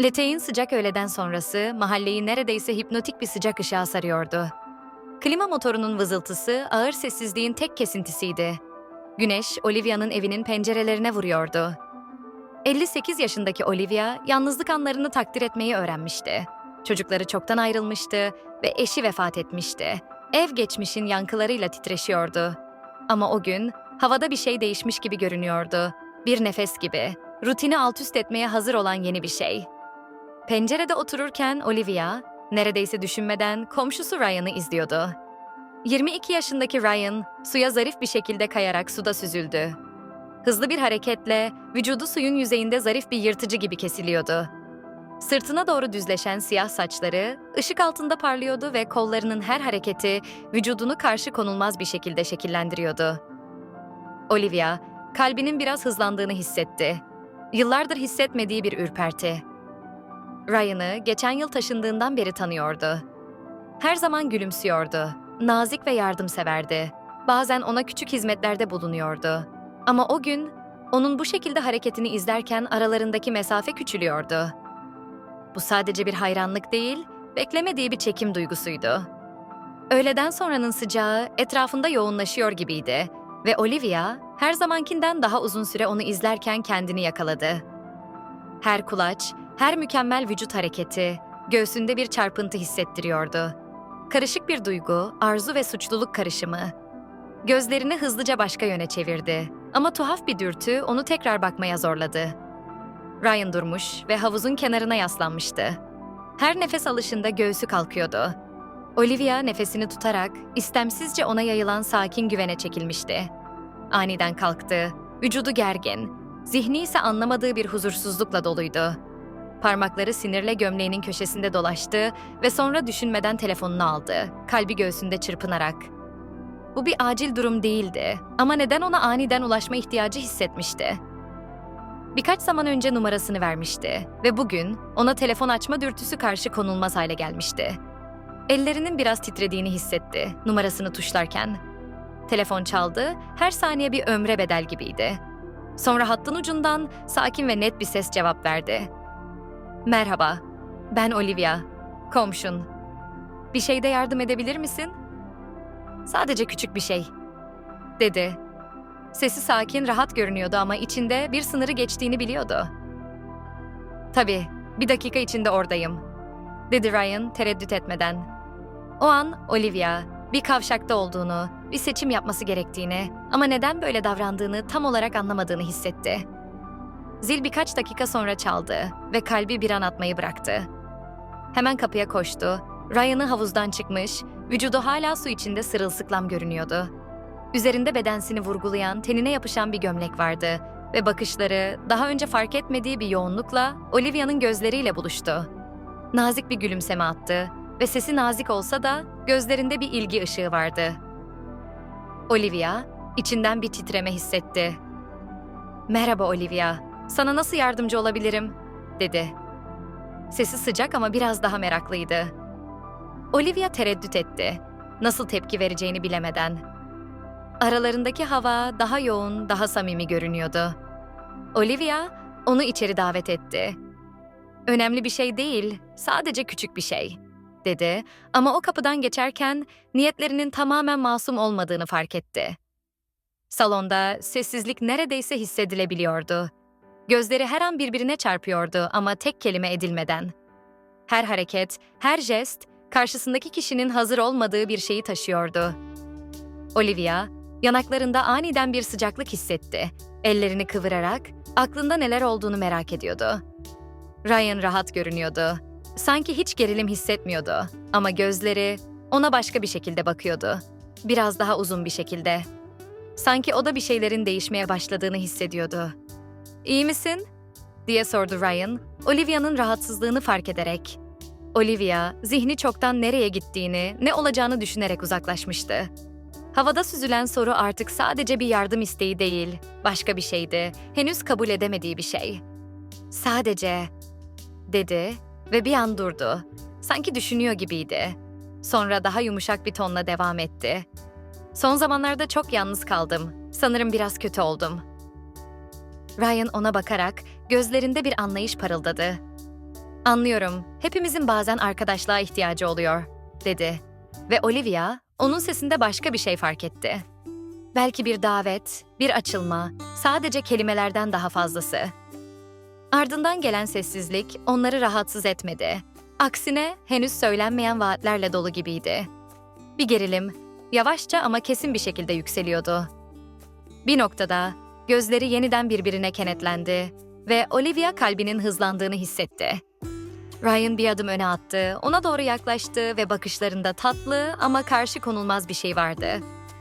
Leteğin sıcak öğleden sonrası mahalleyi neredeyse hipnotik bir sıcak ışığa sarıyordu. Klima motorunun vızıltısı ağır sessizliğin tek kesintisiydi. Güneş Olivia'nın evinin pencerelerine vuruyordu. 58 yaşındaki Olivia yalnızlık anlarını takdir etmeyi öğrenmişti. Çocukları çoktan ayrılmıştı ve eşi vefat etmişti. Ev geçmişin yankılarıyla titreşiyordu. Ama o gün havada bir şey değişmiş gibi görünüyordu. Bir nefes gibi, rutini alt üst etmeye hazır olan yeni bir şey. Pencerede otururken Olivia, neredeyse düşünmeden komşusu Ryan'ı izliyordu. 22 yaşındaki Ryan, suya zarif bir şekilde kayarak suda süzüldü. Hızlı bir hareketle vücudu suyun yüzeyinde zarif bir yırtıcı gibi kesiliyordu. Sırtına doğru düzleşen siyah saçları ışık altında parlıyordu ve kollarının her hareketi vücudunu karşı konulmaz bir şekilde şekillendiriyordu. Olivia, kalbinin biraz hızlandığını hissetti. Yıllardır hissetmediği bir ürperti. Ryan'ı geçen yıl taşındığından beri tanıyordu. Her zaman gülümsüyordu, nazik ve yardımseverdi. Bazen ona küçük hizmetlerde bulunuyordu. Ama o gün onun bu şekilde hareketini izlerken aralarındaki mesafe küçülüyordu. Bu sadece bir hayranlık değil, beklemediği bir çekim duygusuydu. Öğleden sonranın sıcağı etrafında yoğunlaşıyor gibiydi ve Olivia her zamankinden daha uzun süre onu izlerken kendini yakaladı. Her kulaç, her mükemmel vücut hareketi göğsünde bir çarpıntı hissettiriyordu. Karışık bir duygu, arzu ve suçluluk karışımı. Gözlerini hızlıca başka yöne çevirdi ama tuhaf bir dürtü onu tekrar bakmaya zorladı. Ryan durmuş ve havuzun kenarına yaslanmıştı. Her nefes alışında göğsü kalkıyordu. Olivia nefesini tutarak istemsizce ona yayılan sakin güvene çekilmişti. Aniden kalktı, vücudu gergin, zihni ise anlamadığı bir huzursuzlukla doluydu. Parmakları sinirle gömleğinin köşesinde dolaştı ve sonra düşünmeden telefonunu aldı, kalbi göğsünde çırpınarak. Bu bir acil durum değildi ama neden ona aniden ulaşma ihtiyacı hissetmişti? Birkaç zaman önce numarasını vermişti ve bugün ona telefon açma dürtüsü karşı konulmaz hale gelmişti. Ellerinin biraz titrediğini hissetti numarasını tuşlarken. Telefon çaldı, her saniye bir ömre bedel gibiydi. Sonra hattın ucundan sakin ve net bir ses cevap verdi. Merhaba, ben Olivia, komşun. Bir şeyde yardım edebilir misin? Sadece küçük bir şey, dedi. Sesi sakin, rahat görünüyordu ama içinde bir sınırı geçtiğini biliyordu. Tabii, bir dakika içinde oradayım, dedi Ryan tereddüt etmeden. O an Olivia bir kavşakta olduğunu, bir seçim yapması gerektiğini ama neden böyle davrandığını tam olarak anlamadığını hissetti. Zil birkaç dakika sonra çaldı ve kalbi bir an atmayı bıraktı. Hemen kapıya koştu. Ryan'ı havuzdan çıkmış, vücudu hala su içinde sırılsıklam görünüyordu. Üzerinde bedensini vurgulayan, tenine yapışan bir gömlek vardı ve bakışları daha önce fark etmediği bir yoğunlukla Olivia'nın gözleriyle buluştu. Nazik bir gülümseme attı ve sesi nazik olsa da gözlerinde bir ilgi ışığı vardı. Olivia içinden bir titreme hissetti. "Merhaba Olivia. Sana nasıl yardımcı olabilirim?" dedi. Sesi sıcak ama biraz daha meraklıydı. Olivia tereddüt etti. Nasıl tepki vereceğini bilemeden. Aralarındaki hava daha yoğun, daha samimi görünüyordu. Olivia onu içeri davet etti. Önemli bir şey değil, sadece küçük bir şey, dedi ama o kapıdan geçerken niyetlerinin tamamen masum olmadığını fark etti. Salonda sessizlik neredeyse hissedilebiliyordu. Gözleri her an birbirine çarpıyordu ama tek kelime edilmeden. Her hareket, her jest karşısındaki kişinin hazır olmadığı bir şeyi taşıyordu. Olivia, yanaklarında aniden bir sıcaklık hissetti. Ellerini kıvırarak aklında neler olduğunu merak ediyordu. Ryan rahat görünüyordu. Sanki hiç gerilim hissetmiyordu ama gözleri ona başka bir şekilde bakıyordu. Biraz daha uzun bir şekilde. Sanki o da bir şeylerin değişmeye başladığını hissediyordu. "İyi misin?" diye sordu Ryan, Olivia'nın rahatsızlığını fark ederek. Olivia, zihni çoktan nereye gittiğini, ne olacağını düşünerek uzaklaşmıştı. Havada süzülen soru artık sadece bir yardım isteği değil, başka bir şeydi, henüz kabul edemediği bir şey. Sadece, dedi ve bir an durdu. Sanki düşünüyor gibiydi. Sonra daha yumuşak bir tonla devam etti. Son zamanlarda çok yalnız kaldım. Sanırım biraz kötü oldum. Ryan ona bakarak gözlerinde bir anlayış parıldadı. Anlıyorum. Hepimizin bazen arkadaşlığa ihtiyacı oluyor, dedi. Ve Olivia, onun sesinde başka bir şey fark etti. Belki bir davet, bir açılma, sadece kelimelerden daha fazlası. Ardından gelen sessizlik onları rahatsız etmedi. Aksine henüz söylenmeyen vaatlerle dolu gibiydi. Bir gerilim, yavaşça ama kesin bir şekilde yükseliyordu. Bir noktada gözleri yeniden birbirine kenetlendi ve Olivia kalbinin hızlandığını hissetti. Ryan bir adım öne attı, ona doğru yaklaştı ve bakışlarında tatlı ama karşı konulmaz bir şey vardı.